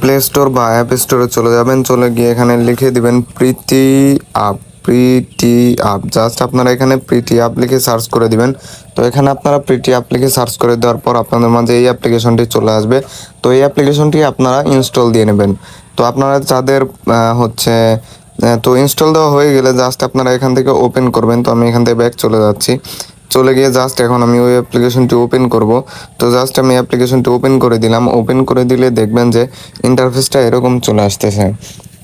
Play store বা app স্টোরে চলে যাবেন। চলে গিয়ে এখানে লিখে দিবেন Priti app Priti app just আপনারা এখানে প্রীতি আপ লিখে সার্চ করে দিবেন। তো এখানে আপনারা প্রীতি আপ লিখে সার্চ করে দেওয়ার পর আপনাদের মাঝে এই অ্যাপ্লিকেশনটি চলে আসবে। তো এই অ্যাপ্লিকেশনটি আপনারা ইনস্টল দিয়ে নেবেন। তো আপনারা যাদের হচ্ছে তো ইনস্টল দেওয়া হয়ে গেলে জাস্ট আপনারা এখান থেকে ওপেন করবেন। তো আমি এখান থেকে ব্যাক চলে যাচ্ছি। চলে গিয়ে জাস্ট এখন আমি ওই অ্যাপ্লিকেশনটি ওপেন করব। তো জাস্ট আমি অ্যাপ্লিকেশনটি ওপেন করে দিলাম। ওপেন করে দিলে দেখবেন যে ইন্টারফেসটা এরকম চলে আসতেছে।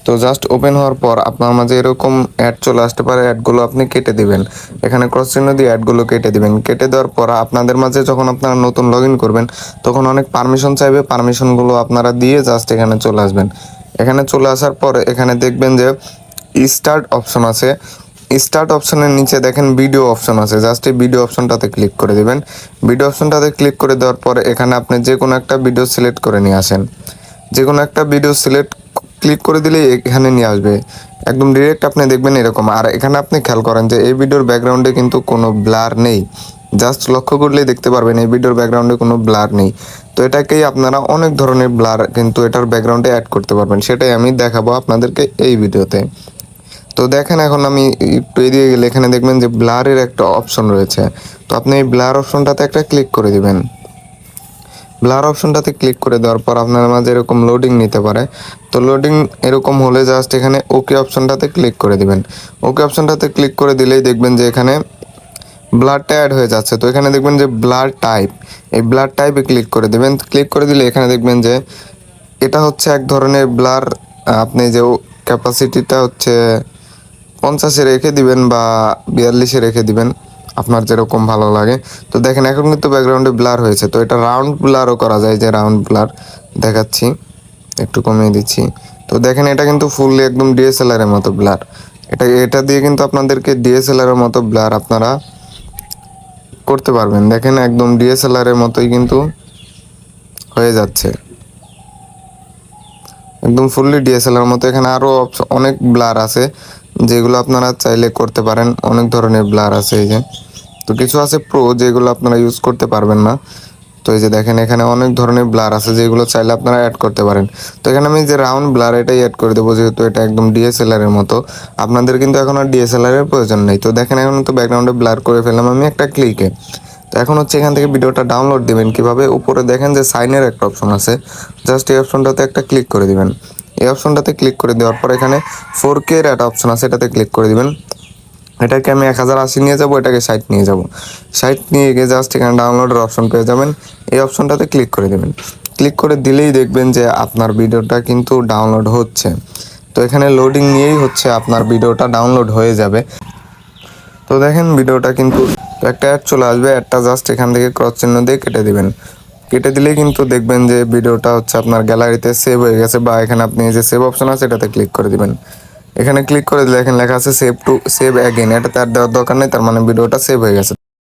তো জাস্ট ওপেন হওয়ার পর আপনার মাঝে এরকম অ্যাড চলে আসতে পারে। অ্যাডগুলো আপনি কেটে দিবেন। এখানে ক্রস চিহ্ন দিয়ে অ্যাডগুলো কেটে দিবেন। কেটে দেওয়ার পর আপনাদের মাঝে যখন আপনারা নতুন লগ করবেন, তখন অনেক পারমিশন চাইবে। পারমিশনগুলো আপনারা দিয়ে জাস্ট এখানে চলে আসবেন। এখানে চলে আসার পর এখানে দেখবেন যে স্টার্ট অপশন আছে। স্টার্ট অপশনের নিচে দেখেন ভিডিও অপশন আছে। জাস্ট এই ভিডিও অপশনটাতে ক্লিক করে দেবেন। ভিডিও অপশনটাতে ক্লিক করে দেওয়ার পর এখানে আপনি যে কোনো একটা ভিডিও সিলেক্ট করে নিয়ে আসেন। যে কোনো একটা ভিডিও সিলেক্ট ক্লিক করে দিলেই এখানে নিয়ে আসবে। একদম ডিরেক্ট আপনি দেখবেন এরকম। আর এখানে আপনি খেয়াল করেন যে এই ভিডিওর ব্যাকগ্রাউন্ডে কিন্তু কোনো ব্লার নেই। জাস্ট লক্ষ্য করলেই দেখতে পারবেন এই ভিডিওর ব্যাকগ্রাউন্ডে কোনো ব্লার নেই। তো এটাকেই আপনারা অনেক ধরনের ব্লার কিন্তু এটার ব্যাকগ্রাউন্ডে অ্যাড করতে পারবেন। সেটাই আমি দেখাবো আপনাদেরকে এই ভিডিওতে তো দেখেন এখন আমি একটু এদিকে গেলে এখানে দেখবেন যে ব্লারের একটা অপশন রয়েছে। তো আপনি এই ব্লার অপশনটাতে একটা ক্লিক করে দিবেন। ব্লার অপশনটাতে ক্লিক করে দেওয়ার পর আপনার মাঝে এরকম লোডিং নিতে পারে। তো লোডিং এরকম হলে জাস্ট এখানে ওকে অপশনটাতে ক্লিক করে দিবেন। ওকে অপশনটাতে ক্লিক করে দিলেই দেখবেন যে এখানে ব্লাডটা অ্যাড হয়ে যাচ্ছে। তো এখানে দেখবেন যে ব্লাড টাইপ, এই ব্লাড টাইপে ক্লিক করে দেবেন। ক্লিক করে দিলে এখানে দেখবেন যে এটা হচ্ছে এক ধরনের ব্লার, আপনি যে ক্যাপাসিটিটা হচ্ছে পঞ্চাশে রেখে দিবেন বা বিয়াল্লিশে রেখে দিবেন, আপনার যেরকম ভালো লাগে। তো দেখেন, এখন কিন্তু ব্যাকগ্রাউন্ডে ব্লার হয়েছে। তো এটা রাউন্ড ব্লারও করা যায়, যে রাউন্ড ব্লার দেখাচ্ছি, একটু কমিয়ে দিচ্ছি। তো দেখেন, এটা কিন্তু ফুললি একদম ডিএসএলআর এর মতো ব্লার এটা এটা দিয়ে কিন্তু আপনাদেরকে ডিএসএলআর এর মতো ব্লার আপনারা করতে পারবেন। দেখেন, একদম ডিএসএলআর এর মতোই কিন্তু হয়ে যাচ্ছে। একদম ফুললি ডিএসএলআর মতো। এখানে আরও অনেক ব্লার আছে। যেগুলো আপনারা চাইলে করতে পারেন। অনেক ধরনের ব্লার আছে এই যে। তো কিছু আছে প্রো যেগুলো আপনারা ইউজ করতে পারবেন না। তো এই যে দেখেন, এখানে অনেক ধরনের ব্লার আছে যেগুলো চাইলে আপনারা অ্যাড করতে পারেন। তো এখানে আমি যে রাউন্ড ব্লার এটাই অ্যাড করে দেবো, যেহেতু এটা একদম ডিএসএলআর এর মতো। আপনাদের কিন্তু এখন আর ডিএসএলআর এর প্রয়োজন নেই। তো দেখেন, এখন তো ব্যাকগ্রাউন্ডে ব্লার করে ফেললাম আমি একটা ক্লিকে তো এখন হচ্ছে এখান থেকে ভিডিওটা ডাউনলোড দিবেন কীভাবে? উপরে দেখেন যে সাইনের একটা অপশন আছে। জাস্ট এই অপশনটাতে একটা ক্লিক করে দিবেন। এই অপশনটাতে ক্লিক করে দেওয়ার পর এখানে ফোর কে এর একটা অপশন আছে, এটাতে ক্লিক করে দেবেন। এটাকে আমি এক হাজার আশি নিয়ে যাব, এটাকে ষাট নিয়ে যাব। ষাট নিয়ে গিয়ে জাস্ট এখানে ডাউনলোডের অপশন পেয়ে যাবেন। এই অপশনটাতে ক্লিক করে দেবেন। ক্লিক করে দিলেই দেখবেন যে আপনার ভিডিওটা কিন্তু ডাউনলোড হচ্ছে। তো এখানে লোডিং নিয়েই হচ্ছে আপনার ভিডিওটা ডাউনলোড হয়ে যাবে। তো দেখেন ভিডিওটা কিন্তু একটা অ্যাড চলে আসবে অ্যাডটা জাস্ট এখান থেকে ক্রস চিহ্ন দিয়ে কেটে দিবেন। কেটে দিলেই কিন্তু দেখবেন যে ভিডিওটা হচ্ছে আপনার গ্যালারিতে সেভ হয়ে গেছে বা এখানে আপনি যে সেভ অপশন আছে, এটাতে ক্লিক করে দিবেন। এখানে ক্লিক করে দিলে এখানে লেখা আছে সেভ টু সেভ অ্যাগেন এটা তার দেওয়ার দরকার নেই, তার মানে ভিডিওটা সেভ হয়ে গেছে।